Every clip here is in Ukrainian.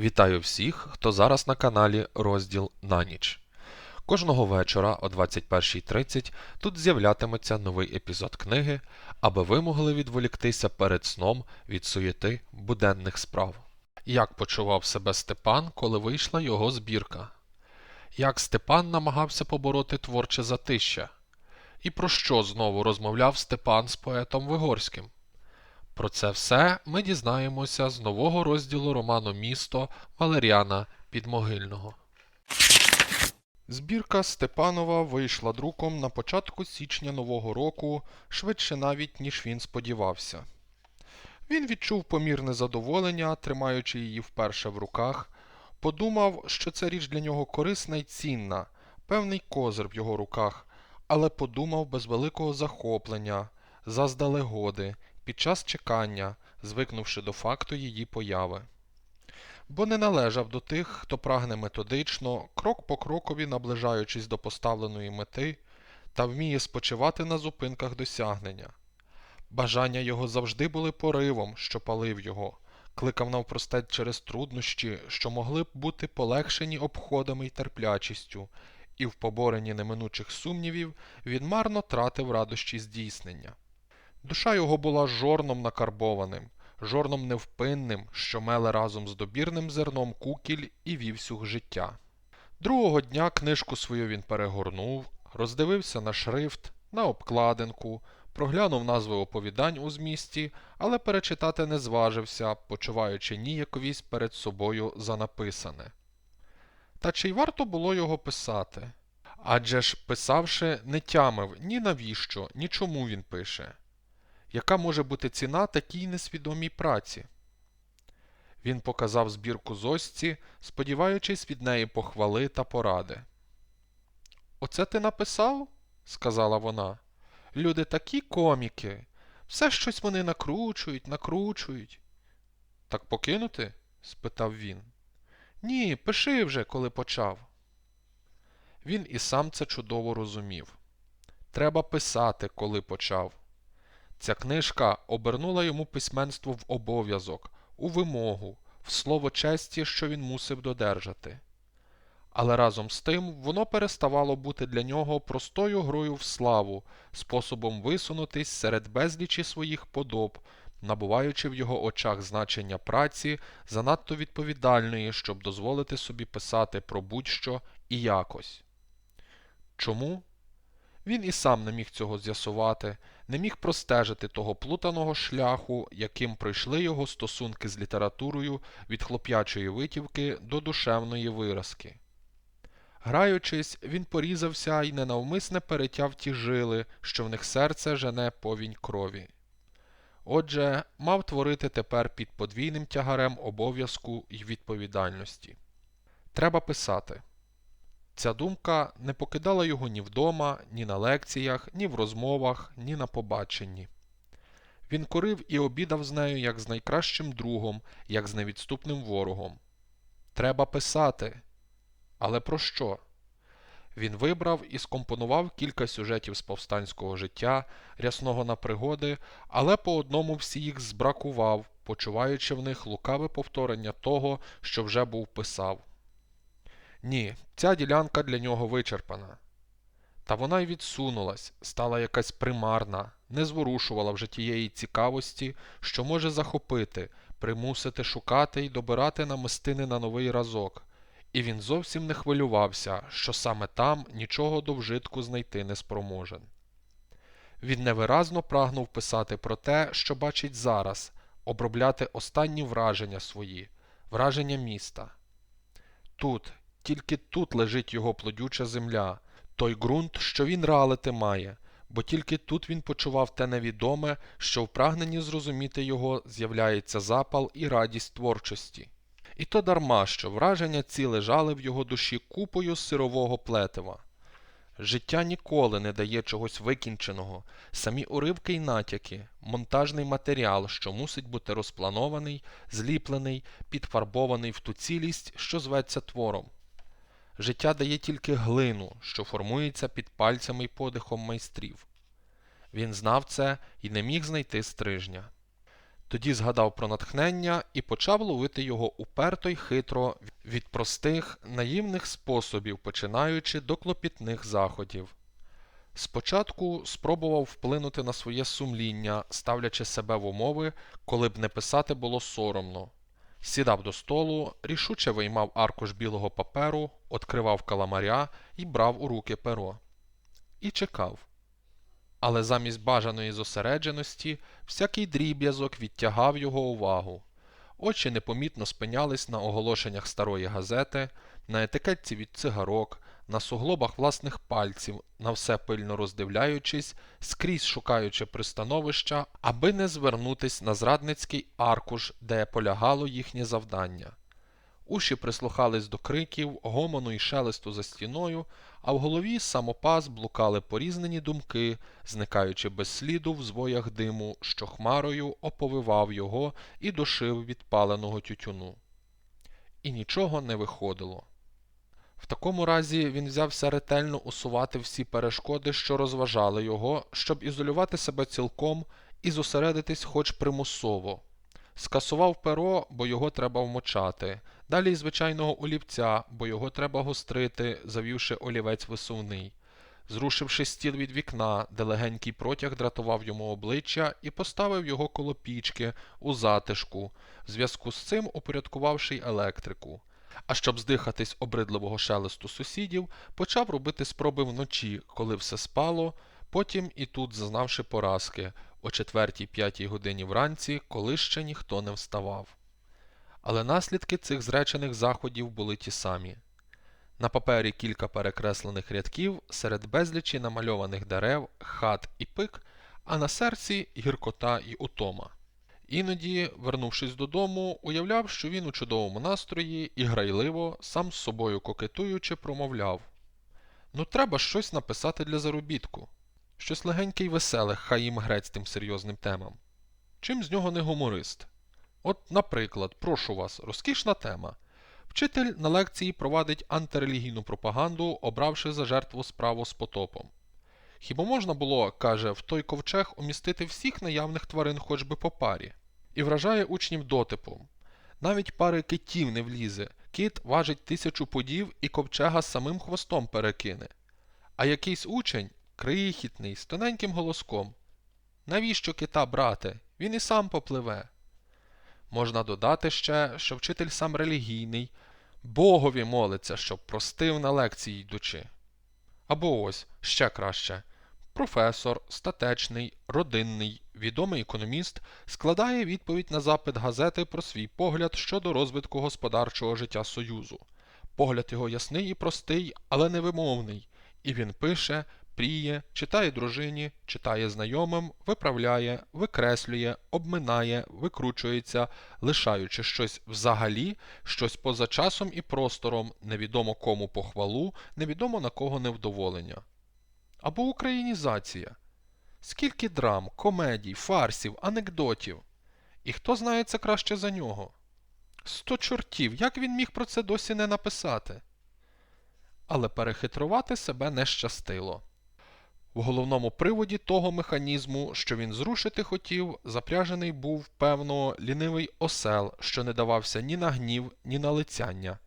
Вітаю всіх, хто зараз на каналі Розділ на ніч. Кожного вечора о 21.30 тут з'являтиметься новий епізод книги, аби ви могли відволіктися перед сном від суєти буденних справ. Як почував себе Степан, коли вийшла його збірка? Як Степан намагався побороти творче затища? І про що знову розмовляв Степан з поетом Вигорським? Про це все ми дізнаємося з нового розділу роману Місто Валеріана Підмогильного. Збірка Степанова вийшла друком на початку січня нового року, швидше навіть, ніж він сподівався. Він відчув помірне задоволення, тримаючи її вперше в руках, подумав, що це річ для нього корисна й цінна, певний козир в його руках, але подумав без великого захоплення, заздалегоди, під час чекання, звикнувши до факту її появи. Бо не належав до тих, хто прагне методично, крок по крокові наближаючись до поставленої мети, та вміє спочивати на зупинках досягнення. Бажання його завжди були поривом, що палив його, кликав навпростець через труднощі, що могли б бути полегшені обходами й терплячістю, і в поборенні неминучих сумнівів він марно тратив радощі здійснення. Душа його була жорном накарбованим, жорном невпинним, що меле разом з добірним зерном кукіль і вівсюг життя. Другого дня книжку свою він перегорнув, роздивився на шрифт, на обкладинку, проглянув назви оповідань у змісті, але перечитати не зважився, почуваючи ніяковість перед собою за написане. Та чи й варто було його писати? Адже ж, писавши, не тямив ні навіщо, ні чому він пише. Яка може бути ціна такій несвідомій праці? Він показав збірку зосці, сподіваючись від неї похвали та поради. Оце ти написав? сказала вона. Люди такі коміки. Все щось вони накручують, накручують. Так покинути? спитав він. Ні, пиши вже, коли почав. Він і сам це чудово розумів. Треба писати, коли почав. Ця книжка обернула йому письменство в обов'язок, у вимогу, в слово честі, що він мусив додержати. Але разом з тим воно переставало бути для нього простою грою в славу, способом висунутись серед безлічі своїх подоб, набуваючи в його очах значення праці занадто відповідальної, щоб дозволити собі писати про будь-що і якось. Чому? Він і сам не міг цього з'ясувати, не міг простежити того плутаного шляху, яким пройшли його стосунки з літературою від хлоп'ячої витівки до душевної виразки. Граючись, він порізався і ненавмисне перетяв ті жили, що в них серце жене повінь крові. Отже, мав творити тепер під подвійним тягарем обов'язку й відповідальності. Треба писати. Ця думка не покидала його ні вдома, ні на лекціях, ні в розмовах, ні на побаченні. Він курив і обідав з нею як з найкращим другом, як з невідступним ворогом. Треба писати. Але про що? Він вибрав і скомпонував кілька сюжетів з повстанського життя, рясного на пригоди, але по одному всі їх збракував, почуваючи в них лукаве повторення того, що вже був писав. Ні, ця ділянка для нього вичерпана. Та вона й відсунулась, стала якась примарна, не зворушувала вже тієї цікавості, що може захопити, примусити шукати й добирати намистини на новий разок, і він зовсім не хвилювався, що саме там нічого до вжитку знайти не спроможен. Він невиразно прагнув писати про те, що бачить зараз, обробляти останні враження свої, враження міста. Тут, тільки тут лежить його плодюча земля, той ґрунт, що він ралити має, бо тільки тут він почував те невідоме, що в прагненні зрозуміти його з'являється запал і радість творчості. І то дарма, що враження ці лежали в його душі купою сирового плетива. Життя ніколи не дає чогось викінченого, самі уривки й натяки, монтажний матеріал, що мусить бути розпланований, зліплений, підфарбований в ту цілість, що зветься твором. Життя дає тільки глину, що формується під пальцями й подихом майстрів. Він знав це і не міг знайти стрижня. Тоді згадав про натхнення і почав ловити його уперто й хитро від простих, наївних способів, починаючи до клопітних заходів. Спочатку спробував вплинути на своє сумління, ставлячи себе в умови, коли б не писати було соромно. Сідав до столу, рішуче виймав аркуш білого паперу, откривав каламаря і брав у руки перо. І чекав. Але замість бажаної зосередженості всякий дріб'язок відтягав його увагу. Очі непомітно спинялись на оголошеннях старої газети, на етикетці від цигарок, на суглобах власних пальців, на все пильно роздивляючись, скрізь шукаючи пристановища, аби не звернутись на зрадницький аркуш, де полягало їхнє завдання. Уші прислухались до криків, гомону і шелесту за стіною, а в голові самопас блукали порізнені думки, зникаючи без сліду в звоях диму, що хмарою оповивав його і душив від паленого тютюну. І нічого не виходило. В такому разі він взявся ретельно усувати всі перешкоди, що розважали його, щоб ізолювати себе цілком і зосередитись хоч примусово. Скасував перо, бо його треба вмочати, далі звичайного олівця, бо його треба гострити, завівши олівець висувний. Зрушивши стіл від вікна, де легенький протяг дратував йому обличчя, і поставив його коло пічки у затишку, в зв'язку з цим упорядкувавши й електрику. А щоб здихатись обридливого шелесту сусідів, почав робити спроби вночі, коли все спало, потім і тут зазнавши поразки, о четвертій п'ятій годині вранці, коли ще ніхто не вставав. Але наслідки цих зречених заходів були ті самі. На папері кілька перекреслених рядків серед безлічі намальованих дерев, хат і пик, а на серці гіркота і утома. Іноді, вернувшись додому, уявляв, що він у чудовому настрої і грайливо, сам з собою кокетуючи, промовляв Ну, треба щось написати для заробітку. Щось легеньке й веселе, хай їм грець тим серйозним темам. Чим з нього не гуморист? От, наприклад, прошу вас, розкішна тема. Вчитель на лекції провадить антирелігійну пропаганду, обравши за жертву справу з потопом. Хіба можна було, каже, в той ковчег умістити всіх наявних тварин хоч би по парі, і вражає учнів дотипом. Навіть пари китів не влізе, кит важить тисячу подів і ковчега самим хвостом перекине. А якийсь учень, крихітний, з тоненьким голоском. Навіщо кита брати? Він і сам попливе. Можна додати ще, що вчитель сам релігійний, Богові молиться, щоб простив на лекції йдучи. Або ось ще краще. Професор, статечний, родинний, відомий економіст складає відповідь на запит газети про свій погляд щодо розвитку господарчого життя Союзу. Погляд його ясний і простий, але невимовний, і він пише, пріє, читає дружині, читає знайомим, виправляє, викреслює, обминає, викручується, лишаючи щось взагалі, щось поза часом і простором, невідомо кому похвалу, невідомо на кого невдоволення. Або українізація. Скільки драм, комедій, фарсів, анекдотів. І хто знає це краще за нього? Сто чортів, як він міг про це досі не написати? Але перехитрувати себе не щастило. В головному приводі того механізму, що він зрушити хотів, запряжений був, певно, лінивий осел, що не давався ні на гнів, ні на лицяння.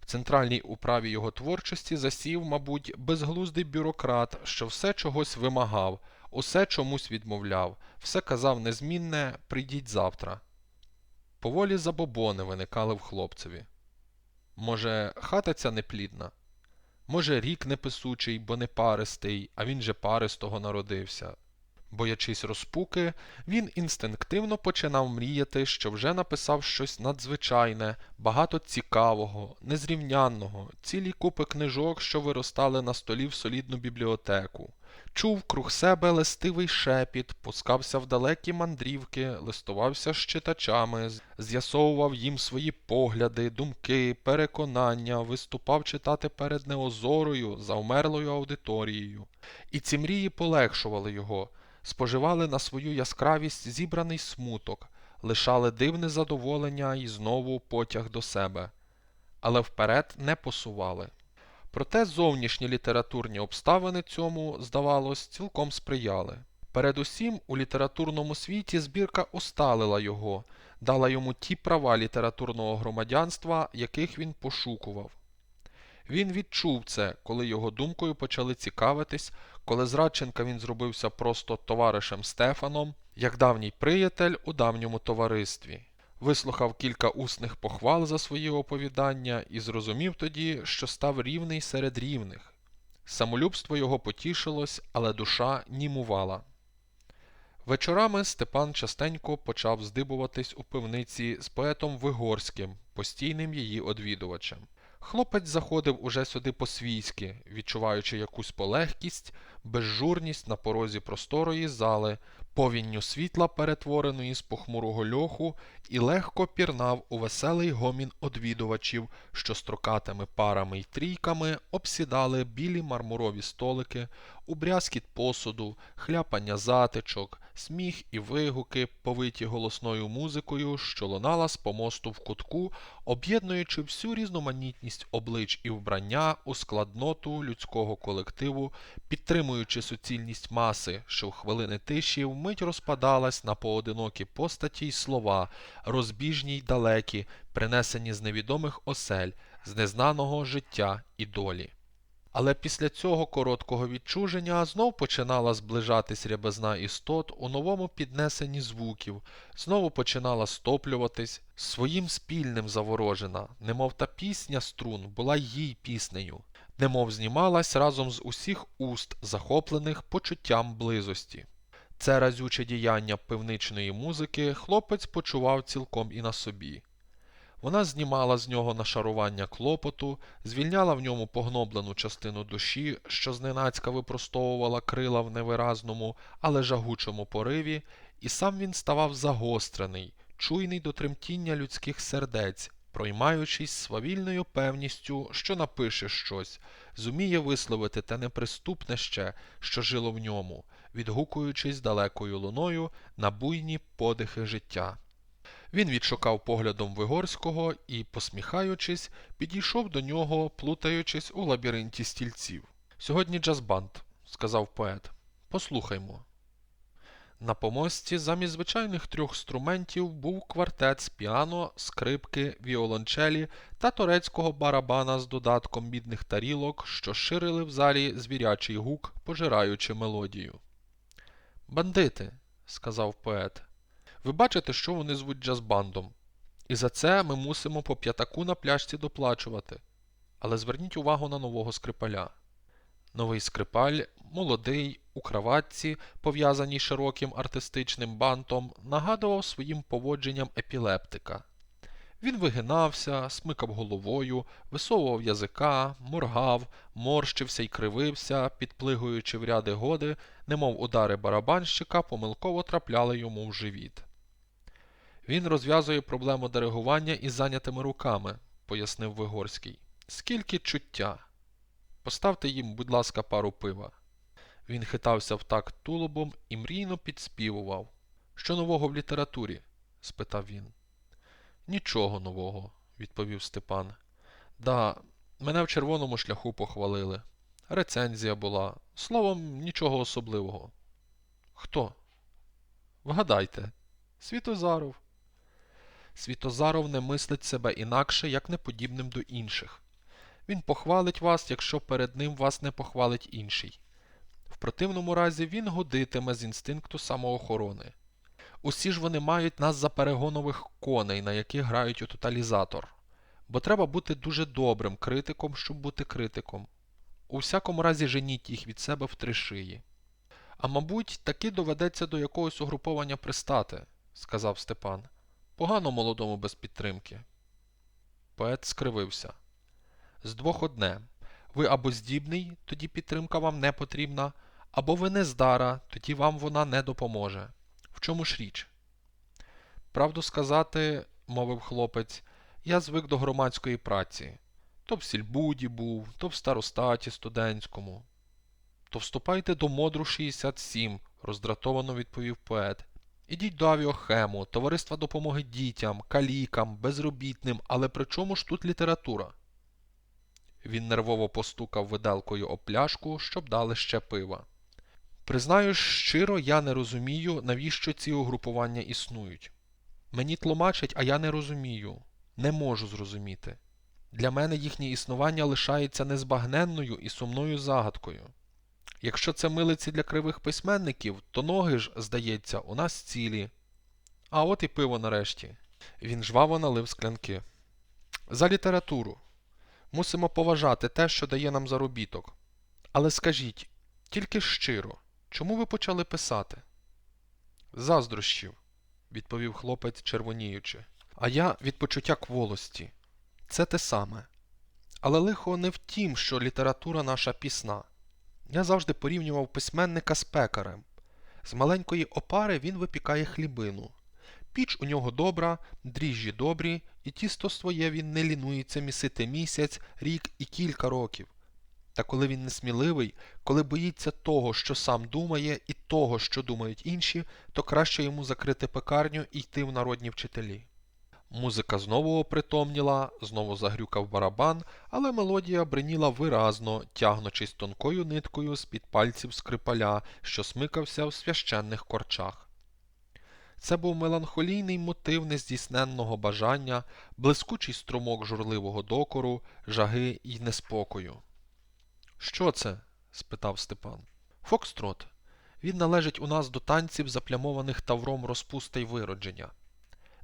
В центральній управі його творчості засів, мабуть, безглуздий бюрократ, що все чогось вимагав, усе чомусь відмовляв, все казав незмінне прийдіть завтра. Поволі забобони виникали в хлопцеві. Може, хата ця неплідна? Може, рік неписучий, бо не паристий, а він же паристого народився. Боячись розпуки, він інстинктивно починав мріяти, що вже написав щось надзвичайне, багато цікавого, незрівнянного, цілі купи книжок, що виростали на столі в солідну бібліотеку. Чув круг себе листивий шепіт, пускався в далекі мандрівки, листувався з читачами, з'ясовував їм свої погляди, думки, переконання, виступав читати перед неозорою, завмерлою аудиторією. І ці мрії полегшували його, споживали на свою яскравість зібраний смуток, лишали дивне задоволення і знову потяг до себе. Але вперед не посували. Проте зовнішні літературні обставини цьому, здавалось, цілком сприяли. Передусім, у літературному світі збірка усталила його, дала йому ті права літературного громадянства, яких він пошукував. Він відчув це, коли його думкою почали цікавитись, коли з Радченка він зробився просто товаришем Стефаном, як давній приятель у давньому товаристві. Вислухав кілька усних похвал за свої оповідання і зрозумів тоді, що став рівний серед рівних. Самолюбство його потішилось, але душа німувала. Вечорами Степан частенько почав здибуватись у пивниці з поетом Вигорським, постійним її одвідувачем. Хлопець заходив уже сюди по-свійськи, відчуваючи якусь полегкість, безжурність на порозі просторої зали, повінню світла, перетвореної з похмурого льоху, і легко пірнав у веселий гомін одвідувачів, що строкатими парами й трійками обсідали білі мармурові столики, у брязкіт посуду, хляпання затичок, сміх і вигуки, повиті голосною музикою, що лунала з помосту в кутку, об'єднуючи всю різноманітність облич і вбрання у складноту людського колективу, підтримуючи суцільність маси, що в хвилини тиші вмить розпадалась на поодинокі постаті й слова, розбіжні й далекі, принесені з невідомих осель, з незнаного життя і долі. Але після цього короткого відчуження знов починала зближатись рябизна істот у новому піднесенні звуків, знову починала стоплюватись, своїм спільним заворожена, немов та пісня струн була їй піснею, немов знімалась разом з усіх уст, захоплених почуттям близості. Це разюче діяння пивничної музики хлопець почував цілком і на собі. Вона знімала з нього нашарування клопоту, звільняла в ньому погноблену частину душі, що зненацька випростовувала крила в невиразному, але жагучому пориві, і сам він ставав загострений, чуйний до тремтіння людських сердець, проймаючись свавільною певністю, що напише щось, зуміє висловити те неприступне ще, що жило в ньому, відгукуючись далекою луною на буйні подихи життя. Він відшукав поглядом Вигорського і, посміхаючись, підійшов до нього, плутаючись у лабіринті стільців. Сьогодні джазбанд, сказав поет. Послухаймо. На помості замість звичайних трьох інструментів був квартет з піано, скрипки, віолончелі та турецького барабана з додатком бідних тарілок, що ширили в залі звірячий гук, пожираючи мелодію. Бандити, сказав поет. Ви бачите, що вони звуть джазбандом. І за це ми мусимо по п'ятаку на пляшці доплачувати. Але зверніть увагу на нового скрипаля. Новий скрипаль, молодий, у краватці, пов'язаній широким артистичним бантом, нагадував своїм поводженням епілептика. Він вигинався, смикав головою, висовував язика, моргав, морщився й кривився, підплигуючи в ряди годи, немов удари барабанщика помилково трапляли йому в живіт. Він розв'язує проблему диригування із зайнятими руками, пояснив Вигорський. Скільки чуття. Поставте їм, будь ласка, пару пива. Він хитався в такт тулубом і мрійно підспівував. Що нового в літературі? спитав він. Нічого нового, відповів Степан. Да, мене в червоному шляху похвалили. Рецензія була. Словом, нічого особливого. Хто? Вгадайте, Світозаров. Світозаров не мислить себе інакше, як неподібним до інших. Він похвалить вас, якщо перед ним вас не похвалить інший. В противному разі він годитиме з інстинкту самоохорони. Усі ж вони мають нас за перегонових коней, на яких грають у тоталізатор. Бо треба бути дуже добрим критиком, щоб бути критиком. У всякому разі женіть їх від себе в три шиї. А мабуть, таки доведеться до якогось угруповання пристати, сказав Степан. Погано молодому без підтримки. Поет скривився. З двох одне. Ви або здібний, тоді підтримка вам не потрібна, або ви нездара, тоді вам вона не допоможе. В чому ж річ? Правду сказати, мовив хлопець, я звик до громадської праці. То в сільбуді був, то в старостаті студентському. То вступайте до модру 67, роздратовано відповів поет. Ідіть до авіохему, товариства допомоги дітям, калікам, безробітним, але при чому ж тут література? Він нервово постукав виделкою об пляшку, щоб дали ще пива. Признаю щиро, я не розумію, навіщо ці угрупування існують. Мені тлумачать, а я не розумію, не можу зрозуміти. Для мене їхнє існування лишається незбагненною і сумною загадкою. Якщо це милиці для кривих письменників, то ноги ж, здається, у нас цілі. А от і пиво нарешті. Він жваво налив склянки. За літературу. Мусимо поважати те, що дає нам заробіток. Але скажіть, тільки щиро, чому ви почали писати? Заздрощів, відповів хлопець, червоніючи. А я від почуття кволості. Це те саме. Але лихо не в тім, що література наша пісна. Я завжди порівнював письменника з пекарем. З маленької опари він випікає хлібину. Піч у нього добра, дріжджі добрі, і тісто своє він не лінується місити місяць, рік і кілька років. Та коли він несміливий, коли боїться того, що сам думає, і того, що думають інші, то краще йому закрити пекарню і йти в народні вчителі. Музика знову опритомніла, знову загрюкав барабан, але мелодія бриніла виразно, тягнучись тонкою ниткою з-під пальців скрипаля, що смикався в священних корчах. Це був меланхолійний мотив нездійсненного бажання, блискучий струмок журливого докору, жаги й неспокою. Що це? спитав Степан. Фокстрот. Він належить у нас до танців, заплямованих тавром розпуста й виродження.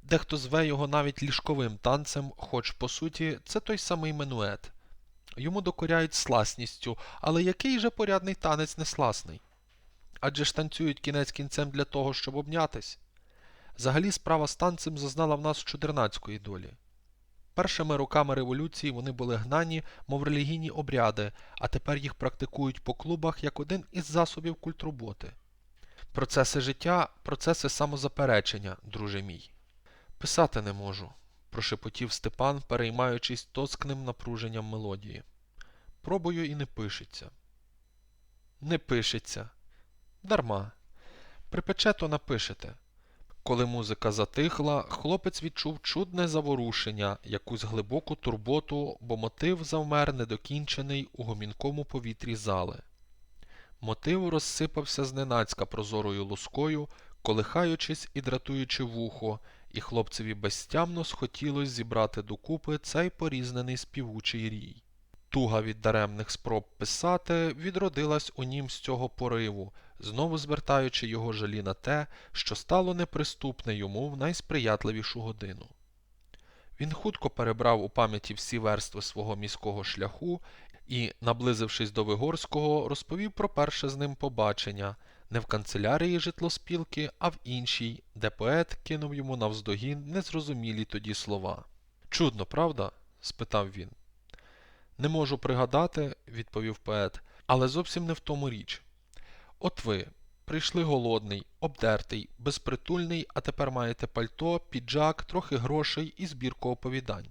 Дехто зве його навіть ліжковим танцем, хоч, по суті, це той самий менует. Йому докоряють сласністю, але який же порядний танець не сласний? Адже ж танцюють кінець кінцем для того, щоб обнятись. Взагалі справа з танцем зазнала в нас чудернацької долі. Першими роками революції вони були гнані, мов релігійні обряди, а тепер їх практикують по клубах як один із засобів культроботи. Процеси життя, процеси самозаперечення, друже мій. Писати не можу, прошепотів Степан, переймаючись тоскним напруженням мелодії. Пробую і не пишеться. Не пишеться. Дарма. Припече, то напишете. Коли музика затихла, хлопець відчув чудне заворушення, якусь глибоку турботу, бо мотив завмер недокінчений у гомінкому повітрі зали. Мотив розсипався зненацька прозорою лускою, колихаючись і дратуючи вухо, і хлопцеві безтямно схотілось зібрати докупи цей порізнений співучий рій. Туга від даремних спроб писати відродилась у нім з цього пориву, знову звертаючи його жалі на те, що стало неприступне йому в найсприятливішу годину. Він хутко перебрав у пам'яті всі верстви свого міського шляху і, наблизившись до Вигорського, розповів про перше з ним побачення не в канцелярії житлоспілки, а в іншій, де поет кинув йому навздогін незрозумілі тоді слова. Чудно, правда? спитав він. Не можу пригадати, відповів поет, але зовсім не в тому річ. От ви прийшли голодний, обдертий, безпритульний, а тепер маєте пальто, піджак, трохи грошей і збірку оповідань.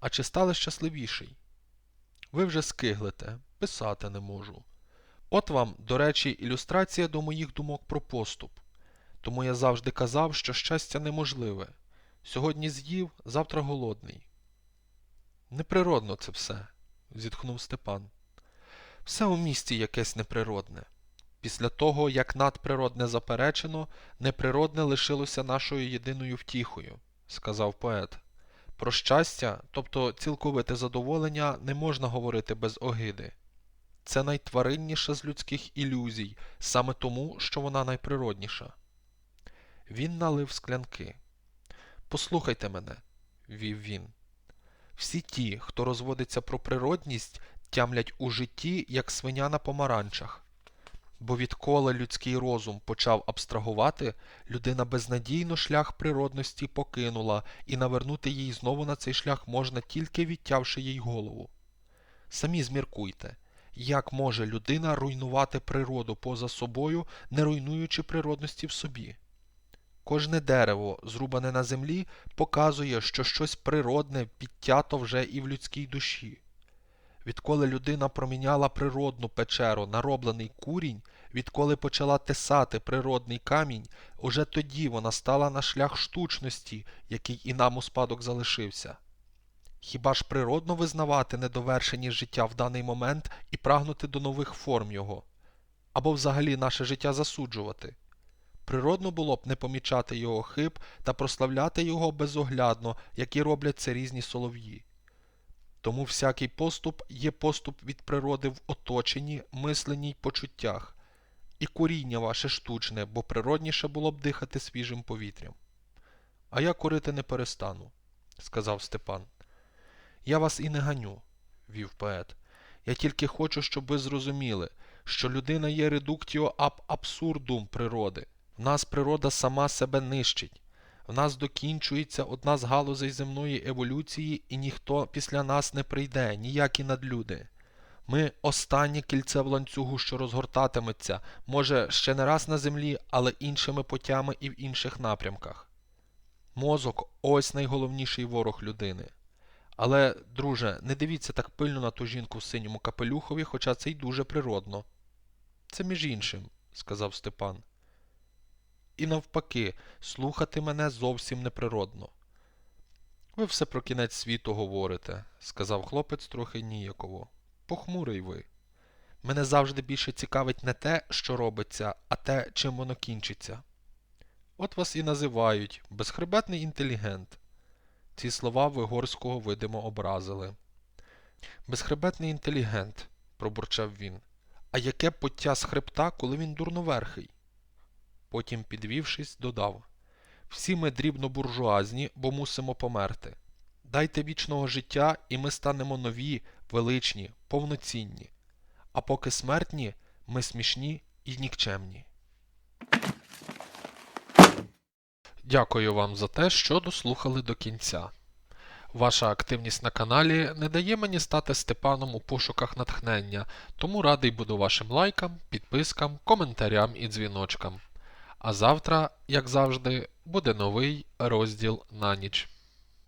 А чи стали щасливіший? Ви вже скиглите, писати не можу. От вам, до речі, ілюстрація до моїх думок про поступ. Тому я завжди казав, що щастя неможливе. Сьогодні з'їв, завтра голодний. Неприродно це все, зітхнув Степан. Все у місті якесь неприродне. Після того, як надприродне заперечено, неприродне лишилося нашою єдиною втіхою, сказав поет. Про щастя, тобто цілковите задоволення, не можна говорити без огиди. Це найтваринніша з людських ілюзій, саме тому, що вона найприродніша. Він налив склянки. Послухайте мене, вів він. Всі ті, хто розводиться про природність, тямлять у житті, як свиня на помаранчах. Бо відколи людський розум почав абстрагувати, людина безнадійно шлях природності покинула, і навернути їй знову на цей шлях можна тільки відтявши їй голову. Самі зміркуйте, як може людина руйнувати природу поза собою, не руйнуючи природності в собі? Кожне дерево, зрубане на землі, показує, що щось природне підтято вже і в людській душі. Відколи людина проміняла природну печеру на роблений курінь, відколи почала тесати природний камінь, уже тоді вона стала на шлях штучності, який і нам у спадок залишився. Хіба ж природно визнавати недовершеність життя в даний момент і прагнути до нових форм його? або взагалі наше життя засуджувати. Природно було б не помічати його хиб та прославляти його безоглядно, як і роблять це різні солов'ї. Тому всякий поступ є поступ від природи в оточенні, мисленні й почуттях, і коріння ваше штучне, бо природніше було б дихати свіжим повітрям. А я курити не перестану, сказав Степан. Я вас і не ганю, вів поет. Я тільки хочу, щоб ви зрозуміли, що людина є редуктіо аб абсурдум природи. В нас природа сама себе нищить. В нас докінчується одна з галузей земної еволюції, і ніхто після нас не прийде, ніякі надлюди. Ми останнє кільце в ланцюгу, що розгортатиметься, може, ще не раз на землі, але іншими путями і в інших напрямках. Мозок ось найголовніший ворог людини. Але, друже, не дивіться так пильно на ту жінку в синьому капелюхові, хоча це й дуже природно. Це між іншим, сказав Степан. І навпаки, слухати мене зовсім неприродно. Ви все про кінець світу говорите, сказав хлопець трохи ніяково. Похмурий ви. Мене завжди більше цікавить не те, що робиться, а те, чим воно кінчиться. От вас і називають безхребетний інтелігент. Ці слова Вигорського видимо образили. Безхребетний інтелігент, пробурчав він. А яке поття з хребта, коли він дурноверхий? Потім, підвівшись, додав Всі ми дрібно буржуазні, бо мусимо померти. Дайте вічного життя, і ми станемо нові, величні, повноцінні. А поки смертні, ми смішні і нікчемні. Дякую вам за те, що дослухали до кінця. Ваша активність на каналі не дає мені стати Степаном у пошуках натхнення, тому радий буду вашим лайкам, підпискам, коментарям і дзвіночкам. А завтра, як завжди, буде новий розділ на ніч.